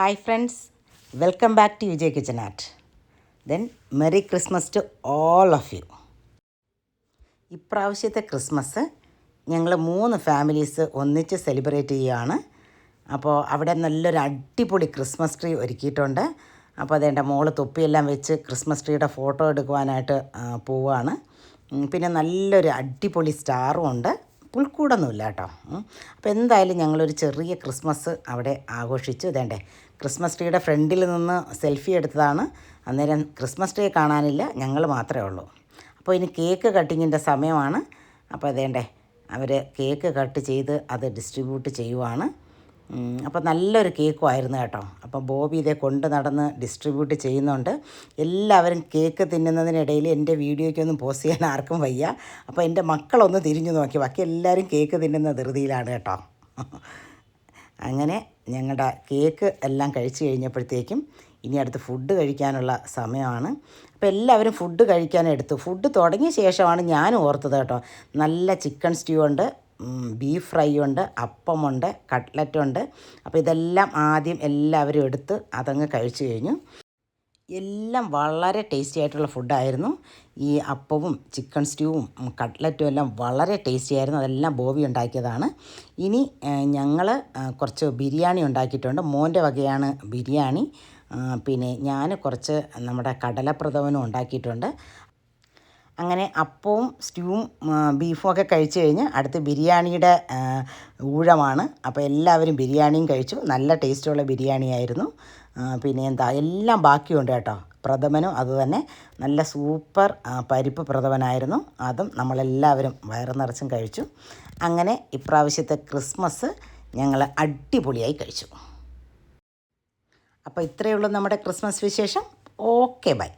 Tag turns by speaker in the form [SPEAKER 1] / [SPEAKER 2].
[SPEAKER 1] Hi friends welcome back to Vijay kitchen art then merry Christmas to all of you ഇപ്രാവശ്യത്തെ Christmas ഞങ്ങൾ മൂന്ന് families ഒന്നിച്ച് celebrate ചെയ്യുകയാണ്. അപ്പോൾ അവിടെ നല്ലൊരു അടിപൊളി ക്രിസ്മസ് ട്രീ ഒരുക്കിയിട്ടുണ്ട്. അപ്പോൾ അതെന്റെ മോൾ തൊപ്പിയെല്ലാം വെച്ച് ക്രിസ്മസ് ട്രീയുടെ ഫോട്ടോ എടുക്കുവാനായിട്ട് പോവുകയാണ്. പിന്നെ നല്ലൊരു അടിപൊളി സ്റ്റാറും ഉണ്ട്. പുൽക്കൂടൊന്നുമില്ല കേട്ടോ. അപ്പോൾ എന്തായാലും ഞങ്ങളൊരു ചെറിയ ക്രിസ്മസ് അവിടെ ആഘോഷിച്ചു. ഇതേണ്ടേ ക്രിസ്മസ് ട്രീയുടെ ഫ്രണ്ടിൽ നിന്ന് സെൽഫി എടുത്തതാണ്. അന്നേരം ക്രിസ്മസ് ട്രീ കാണാനില്ല ഞങ്ങൾ മാത്രമേ ഉള്ളൂ. അപ്പോൾ ഇനി കേക്ക് കട്ടിങ്ങിന്റെ സമയമാണ്. അപ്പോൾ അതേണ്ടേ അവർ കേക്ക് കട്ട് ചെയ്ത് അത് ഡിസ്ട്രിബ്യൂട്ട് ചെയ്യുവാണ്. അപ്പോൾ നല്ലൊരു കേക്കും ആയിരുന്നു കേട്ടോ. അപ്പോൾ ബോബി ഇതേ കൊണ്ട് നടന്ന് ഡിസ്ട്രിബ്യൂട്ട് ചെയ്യുന്നുണ്ട്. എല്ലാവരും കേക്ക് തിന്നുന്നതിനിടയിൽ എന്റെ വീഡിയോയ്ക്കൊന്നും പോസ്റ്റ് ചെയ്യാൻ ആർക്കും വയ്യ. അപ്പോൾ എന്റെ മക്കളൊന്ന് തിരിഞ്ഞു നോക്കി. ബാക്കി എല്ലാവരും കേക്ക് തിന്നുന്ന ധൃതിയിലാണ് കേട്ടോ. അങ്ങനെ ഞങ്ങളുടെ കേക്ക് എല്ലാം കഴിച്ചു കഴിഞ്ഞപ്പോഴത്തേക്കും ഇനി അടുത്ത് ഫുഡ് കഴിക്കാനുള്ള സമയമാണ്. അപ്പോൾ എല്ലാവരും ഫുഡ് കഴിക്കാൻ എടുത്തു. ഫുഡ് തുടങ്ങിയ ശേഷമാണ് ഞാൻ ഓർത്തത് കേട്ടോ. നല്ല ചിക്കൻ സ്റ്റ്യൂ ഉണ്ട്. ബീഫ് ഫ്രൈ ഉണ്ട് അപ്പമുണ്ട് കട്ട്ലറ്റ് ഉണ്ട്. അപ്പോൾ ഇതെല്ലാം ആദ്യം എല്ലാവരും എടുത്ത് അതങ്ങ് കഴിച്ചു കഴിഞ്ഞു. എല്ലാം വളരെ ടേസ്റ്റി ആയിട്ടുള്ള ഫുഡായിരുന്നു ഈ അപ്പവും ചിക്കൻ സ്റ്റ്യൂവും കട്ട്ലറ്റും എല്ലാം വളരെ ടേസ്റ്റി ആയിരുന്നു. അതെല്ലാം ബോബി ഉണ്ടാക്കിയതാണ്. ഇനി ഞങ്ങൾ കുറച്ച് ബിരിയാണി ഉണ്ടാക്കിയിട്ടുണ്ട്. മോന്റെ വകയാണ് ബിരിയാണി. പിന്നെ ഞാൻ കുറച്ച് നമ്മുടെ കടലപ്രഥമനും ഉണ്ടാക്കിയിട്ടുണ്ട്. അങ്ങനെ അപ്പവും സ്റ്റ്യൂവും ബീഫും ഒക്കെ കഴിച്ചു കഴിഞ്ഞ് അടുത്ത് ബിരിയാണിയുടെ ഊഴമാണ്. അപ്പോൾ എല്ലാവരും ബിരിയാണിയും കഴിച്ചു. നല്ല ടേസ്റ്റുള്ള ബിരിയാണി ആയിരുന്നു ആ, പിന്നെ എന്താ എല്ലാം ബാക്കിയുണ്ട് കേട്ടോ. പ്രഥമനും അതുതന്നെ നല്ല സൂപ്പർ പരിപ്പ് പ്രഥമനായിരുന്നു. അതും നമ്മളെല്ലാവരും വയറുനിറച്ചും കഴിച്ചു. അങ്ങനെ ഇപ്രാവശ്യത്തെ ക്രിസ്മസ് ഞങ്ങൾ അടിപൊളിയായി കഴിച്ചു. അപ്പോൾ ഇത്രയേ ഉള്ളൂ നമ്മുടെ ക്രിസ്മസ് വിശേഷം. Okay bye.